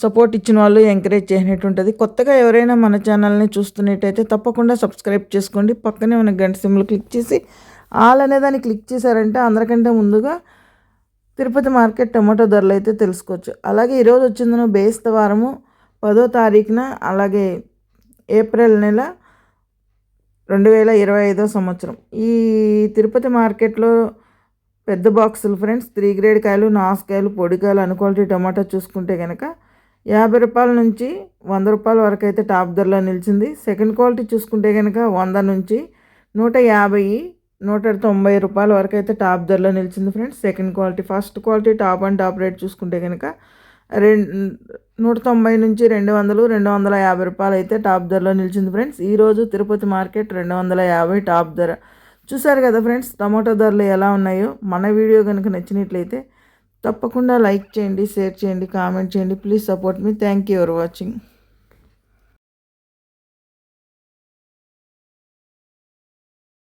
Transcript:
Support ఇచ్చిన వాళ్ళు encourage చేసినట్టు ఉంటుంది కొత్తగా ఎవరైనా మన ఛానల్ని చూస్తున్నట్టయితే తప్పకుండా సబ్స్క్రైబ్ చేసుకోండి. పక్కనే ఉన్న గంట సిమ్లు క్లిక్ చేసి ఆల్ అనే దాన్ని క్లిక్ చేశారంటే అందరికంటే ముందుగా తిరుపతి మార్కెట్ టమాటో ధరలు అయితే తెలుసుకోవచ్చు. అలాగే ఈరోజు వచ్చిందను బేస్తవారము పదో తారీఖున అలాగే ఏప్రిల్ నెల రెండు వేల ఇరవై ఐదో సంవత్సరం. ఈ తిరుపతి మార్కెట్లో పెద్ద బాక్సులు ఫ్రెండ్స్ త్రీ గ్రేడ్ కాయలు నాసుకాయలు పొడికాయలు అన్క్వాలిటీ టమాటా చూసుకుంటే కనుక యాభై రూపాయల నుంచి వంద రూపాయల వరకు అయితే టాప్ ధరలో నిలిచింది. సెకండ్ క్వాలిటీ చూసుకుంటే కనుక వంద నుంచి నూట యాభై నూట తొంభై రూపాయల వరకు అయితే టాప్ ధరలో నిలిచింది friends second quality first quality top and top rate చూసుకుంటే కనుక రెండు నూట తొంభై నుంచి రెండు వందలు రెండు వందల యాభై రూపాయలు అయితే టాప్ ధరలో నిలిచింది ఫ్రెండ్స్ ఈరోజు తిరుపతి మార్కెట్ రెండు వందల యాభై టాప్ ధర. చూసారు కదా ఫ్రెండ్స్ టమాటో ధరలు ఎలా ఉన్నాయో? మన వీడియో కనుక నచ్చినట్లయితే తప్పకుండా లైక్ చేయండి షేర్ చేయండి కామెంట్ చేయండి. ప్లీజ్ సపోర్ట్ మీ థ్యాంక్ యూ ఫర్ వాచింగ్